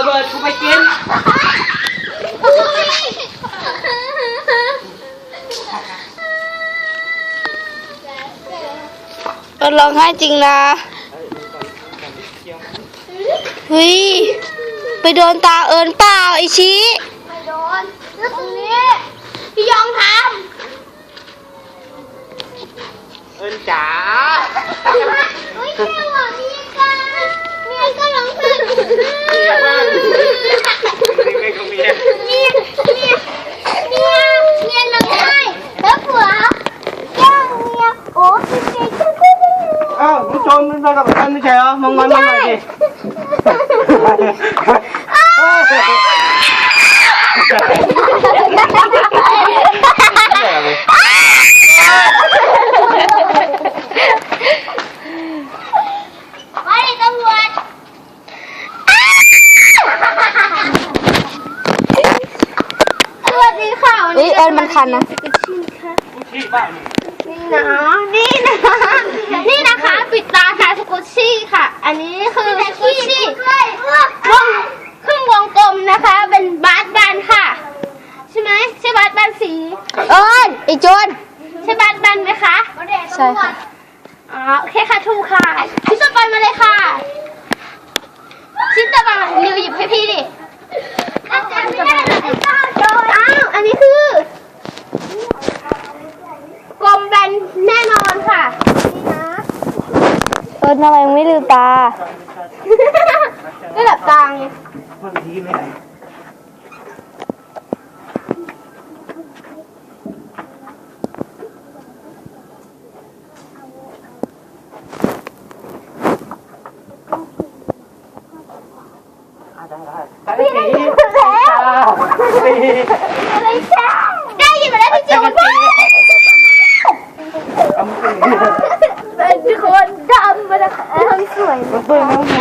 กูไปกิน เอิญร้องไห้จริงนะเฮ้ยไปโดนตาเอิญเปล่าไอชิไม่โดนแล้วตรงนี้ พี่ยองทเอิญจ๋าำเฮ้ยแค่หวังมีกันเมียก็ร้องไห้ เมียบ้านเมียกับเมีย เมียเมียเมียเมียร้องไห้แล้วผัวแย่งเมียโอ้พี่เจ๊ช่วยด้วย อ้าวผู้ ชมมึงมากับฉันไม่ใช่เหรอมองมันมาหน่อยดิไม่ตำรวจสวัสดีค่ะวันเฮ้ยนี้เอิญมันคันนะที่บ้านนี่นะนี่นะนี่นะคะ ปิดตาทายสกุชชี่ค่ะ อันนี้คือสกุชชี่วงครึ่งวงกลมนะคะ เป็นบาสแบนค่ะ ใช่ไหมใช่บาสแบนสีเอิญไอโจนใช่บาสแบนไหมคะใช่ค่ะอ๋อโอเคค่ะถูกค่ะชิ้นต่อไปมาเลยค่ะ ชิ้นต่อไปมานิวหยิบให้พี่ดิอาจารย์ไม่ได้เลยอ้าวอันนี้คือกลมแบนแน่นอนค่ะนี่นะ เอิญทำไมไม่ลืมตา ก็แบบกลางไงมันทีไม่ไหนพี่ได้ยินหมดแล้วอะไรแช่ได้ยินหมดแล้วพี่จิ๋ว พูดเ